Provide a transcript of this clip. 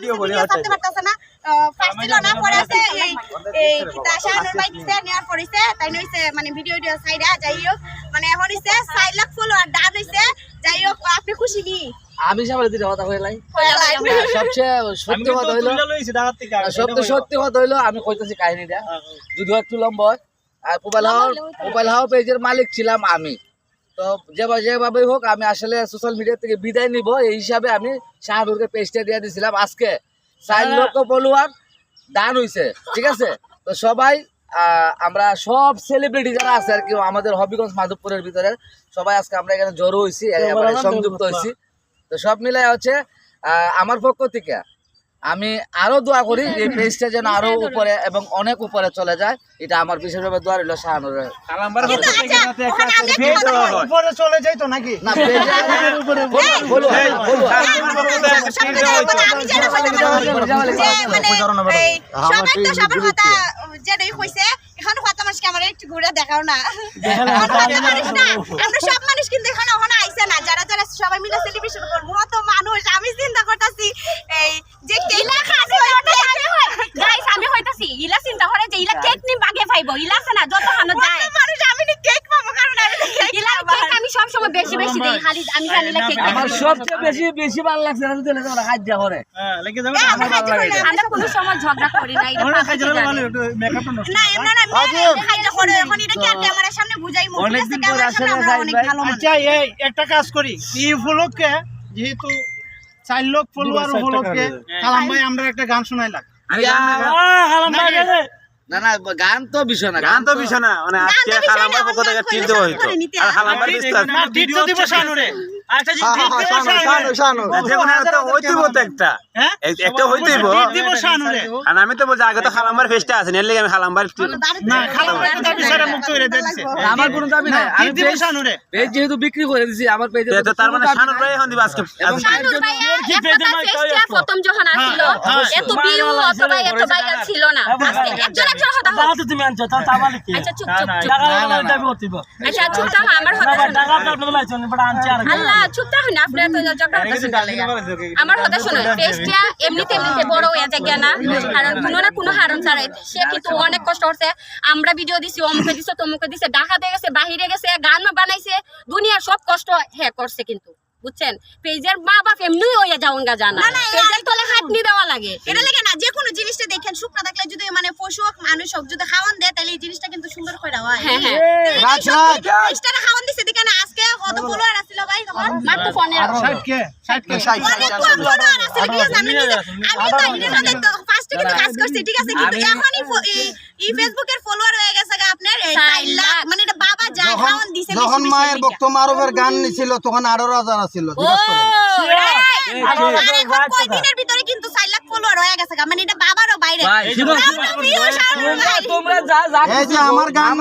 Video ছাড়তে পারতাছে না first ছিল না পরে আছে এই এই কিতা শাহানুর দিছে নেওয়ার পরিছে তাই নইছে মানে ভিডিও ভিডিও সাইডা যাই হোক মানে এখন হইছে 4 লাখ ফলোয়ার ডান হইছে যাই হোক আপনি খুশি কি আমি সামনে দিতে কথা কইলাই সবচেয়ে সত্যি কথা হইল সত্যি সত্যি কথা হইল আমি কইতেছি কাহিনীটা। যদিও একটু লম্বা। আর মোবাইল হাওয়ার মোবাইল হাওয়া পেজের মালিক ছিলাম আমি। তো যেভাবে যেভাবে হোক আমি আসলে সোশ্যাল মিডিয়া থেকে বিদায় নিব। এই হিসাবে আমি শাহরুখকে পেজটা দিয়ে দিয়েছিলাম আজকে। চার লক্ষ ফলোয়ার ডান হইছে ঠিক আছে? তো সবাই আহ, আমরা সব সেলিব্রিটি যারা আছে আর কি আমাদের হবিগঞ্জ মাধবপুরের ভিতরে সবাই আজকে আমরা এখানে জড়ো হয়েছি সংযুক্ত হয়েছি তো সব মিলাই হচ্ছে আহ, আমার পক্ষ থেকে আমি আরও দোয়া করি এই পেজটা যেন আরও উপরে এবং অনেক উপরে চলে যায় এটা আমার বিশেষভাবে দোয়া রইল। উপরে চলে তো যেটাই কইছে এখন কথা মানুষকে আমার একটু ঘুরে দেখাও না। মানুষ না আমরা সব মানুষ কিন্তু এখন না যারা যারা সবাই মিলে সেলিব্রেশন করব। নি বাগে ইলা আছে না যত হানো যায়। মানুষ আমি নি কেক পাবো কারণ আমি কেক ইলা কেক আমি সব সময় বেশি বেশি দেই। খালি আমি জানি না কেক আমার সবচেয়ে বেশি বেশি ভালো লাগছে আমি দিলে তোমরা দিয়া করে আমরা খাইতে পারি না। আমরা কোনো সময় ঝগড়া করি না এটা পাবলিক জানে। না এমন না আমি করে এখন এটা কি আর ক্যামেরার সামনে বুঝাই মুখ? অনেকদিন ক্যামেরার সামনে আমরা অনেক ভালো আচ্ছা এই একটা কাজ করি। এই উপলক্ষে যেহেতু চার লোক ফলোয়ার উপলক্ষে কালাম ভাই আমরা একটা গান শোনাইলাম। না না গান তো বিষয় না গান তো বিষয় না মানে আজকে খালাম্বার পক্ষ থেকে টিপ দেওয়া হইতো আর হয়। বিস্তার ভিডিও দিব শানুরে হ্যাঁ এক- একটা। হইতেইব। টিপ দিব শানুরে। আর আমি তো বলছি আগে তো খালাম্বার ফেস্টে আছে এর আমি খালাম্বার না খালাম ভাই তো দাবি সারা মুক্ত করে দিয়েছে আমার কোনো দাবি নাই। আমি পেজ যেহেতু বিক্রি করে দিছি আমার পেজে তো তার মানে শানুর ভাই এখন দিব আজকে প্রথম যখন আসছিল হ্যাঁ, এত ভিউ অথবা এত ভাইরাল ছিল না। আজকে একজন একজন কথা হোক। তুমি আনছো তাও তা বলে কি? আচ্ছা চুপ চুপ চুপ। টাকা দাবি করতিব আচ্ছা চুপ আমার কথা শোনো। টাকা তো আপনাদের লাইছো বাট আনছি আর আল্লাহ চুপ থাকুন আপনি ঝগড়া লাগা। আমার কথা শুনুন পেস্টটা এমনিতে এমনিতে বড় হয়ে যায় না। কারণ কোনো না কোনো সে কিন্তু অনেক কষ্ট করছে। আমরা ভিডিও দিছি অমুকে দিছে তমুকে দিছে ঢাকাতে গেছে বাহিরে গেছে গান বানাইছে। দুনিয়া সব কষ্ট হ্যাঁ করছে কিন্তু বুঝছেন? পেজের মা বাপ এমনি হয়ে যাওন গা জানা। না, না, পেজের তলে হাতনি দেওয়া লাগে। এটা লাগে না যে দেখেন শুকনা থাকলে যদি মানে পশু হোক মানুষ হোক যদি খাওয়ান দেয় তাহলে এই জিনিসটা কিন্তু সুন্দর করে হয়। হ্যাঁ হ্যাঁ। খাওয়ান দিছে দেখে আজকে কত ফলোয়ার আসছিল ভাই মাত্র ফোনের কে? কে? ফলোয়ার আমি তো এটার তো ফার্স্টে কিন্তু কাজ করছি ঠিক আছে কিন্তু এখনই এই- এই ফেসবুকের ফলোয়ার হয়ে গেছে আপনার লাখ। মানে এটা বাবা যা খাওয়ান দিছে যখন মায়ের এটা। মারবের গান নিছিল তখন আছিল. আরও। কয়দিনের ভিতরে কিন্তু চার লাখ ফলোয়ার হয়ে গেছে মানে এটা বাবারও বাইরে। তোমরা যা যা আমার গান